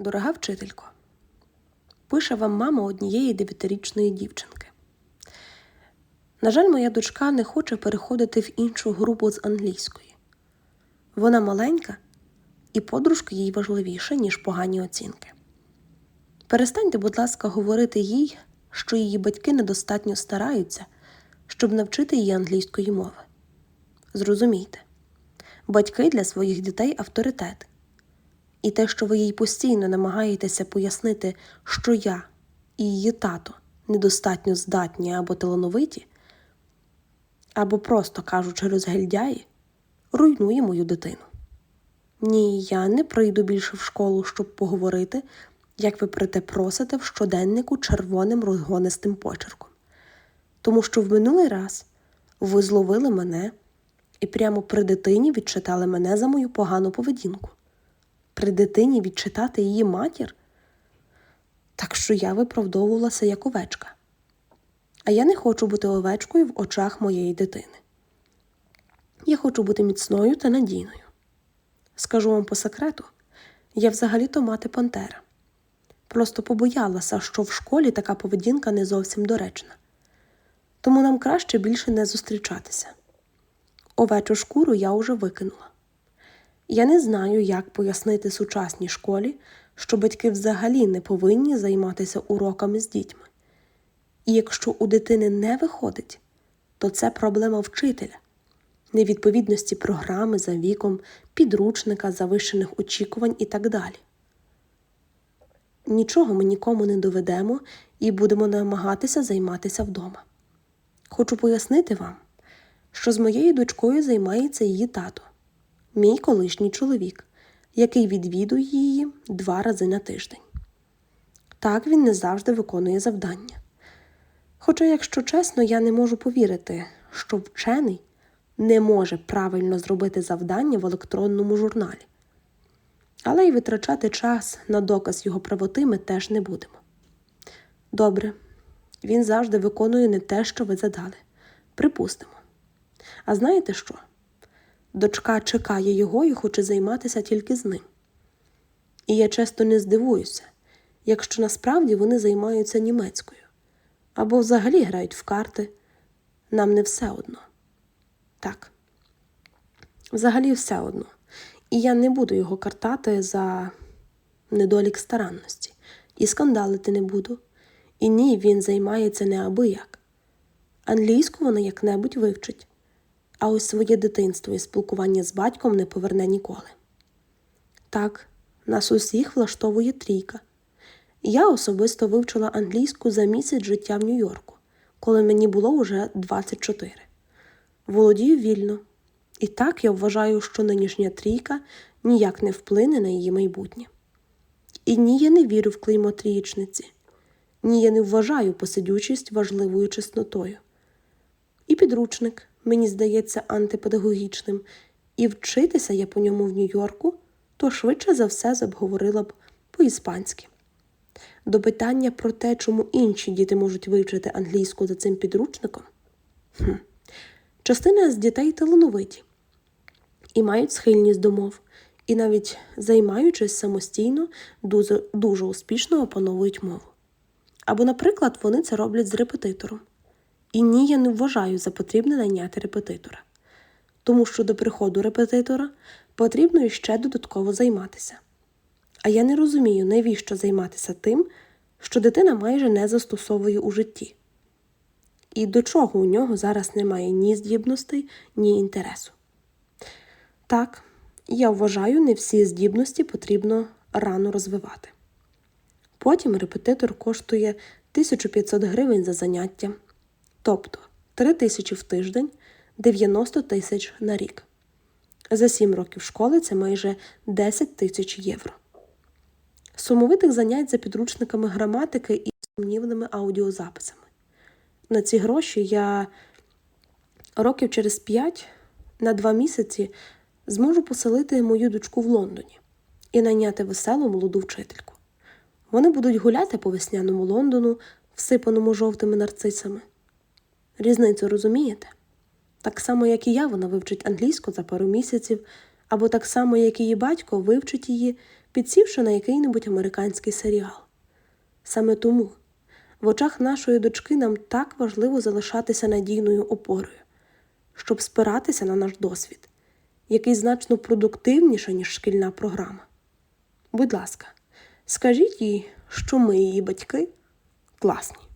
Дорога вчителько, пише вам мама однієї дев'ятирічної дівчинки. На жаль, моя дочка не хоче переходити в іншу групу з англійської. Вона маленька, і подружки їй важливіше, ніж погані оцінки. Перестаньте, будь ласка, говорити їй, що її батьки недостатньо стараються, щоб навчити її англійської мови. Зрозумійте, батьки для своїх дітей авторитет. І те, що ви їй постійно намагаєтеся пояснити, що я і її тато недостатньо здатні або талановиті, або, просто кажучи, розгильдяї, руйнує мою дитину. Ні, я не прийду більше в школу, щоб поговорити, як ви про те просите в щоденнику червоним розгонистим почерком. Тому що в минулий раз ви зловили мене і прямо при дитині відчитали мене за мою погану поведінку при дитині відчитати її матір? Так що я виправдовувалася як овечка. А я не хочу бути овечкою в очах моєї дитини. Я хочу бути міцною та надійною. Скажу вам по секрету, я взагалі-то мати Пантера. Просто побоялася, що в школі така поведінка не зовсім доречна. Тому нам краще більше не зустрічатися. Овечу шкуру я уже викинула. Я не знаю, як пояснити сучасній школі, що батьки взагалі не повинні займатися уроками з дітьми. І якщо у дитини не виходить, то це проблема вчителя, невідповідності програми за віком, підручника, завищених очікувань і так далі. Нічого ми нікому не доведемо і будемо намагатися займатися вдома. Хочу пояснити вам, що з моєю дочкою займається її тато мій колишній чоловік, який відвідує її два рази на тиждень. Так він не завжди виконує завдання. Хоча, якщо чесно, я не можу повірити, що вчений не може правильно зробити завдання в електронному журналі. Але й витрачати час на доказ його правоти ми теж не будемо. Добре, він завжди виконує не те, що ви задали. Припустимо. А знаєте що? Дочка чекає його і хоче займатися тільки з ним. І я часто не здивуюся, якщо насправді вони займаються німецькою або взагалі грають в карти. Нам не все одно. Так, взагалі все одно. І я не буду його картати за недолік старанності, і скандалити не буду. І ні, він займається неабияк. Англійську вона як-небудь вивчить а ось своє дитинство і спілкування з батьком не поверне ніколи. Так, нас усіх влаштовує трійка. Я особисто вивчила англійську за місяць життя в Нью-Йорку, коли мені було уже 24. Володію вільно. І так я вважаю, що нинішня трійка ніяк не вплине на її майбутнє. І ні, я не вірю в клеймо трієчниці, ні, я не вважаю посидючість важливою чеснотою. І підручник, мені здається антипедагогічним, і вчитися я по ньому в Нью-Йорку, то швидше за все забговорила б по-іспанськи. До питання про те, чому інші діти можуть вивчити англійську за цим підручником. Хм. Частина з дітей талановиті і мають схильність до мов, і навіть займаючись самостійно, дуже, дуже успішно опановують мову. Або, наприклад, вони це роблять з репетитором. І ні, я не вважаю за потрібне найняти репетитора, тому що до приходу репетитора потрібно іще додатково займатися. А я не розумію, навіщо займатися тим, що дитина майже не застосовує у житті. І до чого у нього зараз немає ні здібностей, ні інтересу. Так, я вважаю, не всі здібності потрібно рано розвивати. Потім репетитор коштує 1500 гривень за заняття. Тобто 3 тисячі в тиждень 90 тисяч на рік. За 7 років школи це майже 10 тисяч євро. Сумовитих занять за підручниками граматики і сумнівними аудіозаписами. На ці гроші я років через 5 на 2 місяці зможу поселити мою дочку в Лондоні і найняти веселу молоду вчительку. Вони будуть гуляти по весняному Лондону, всипаному жовтими нарцисами. Різницю розумієте? Так само, як і я, вона вивчить англійську за пару місяців, або так само, як її батько вивчить її підсівши на який-небудь американський серіал. Саме тому в очах нашої дочки нам так важливо залишатися надійною опорою, щоб спиратися на наш досвід, який значно продуктивніше, ніж шкільна програма. Будь ласка, скажіть їй, що ми, її батьки, класні.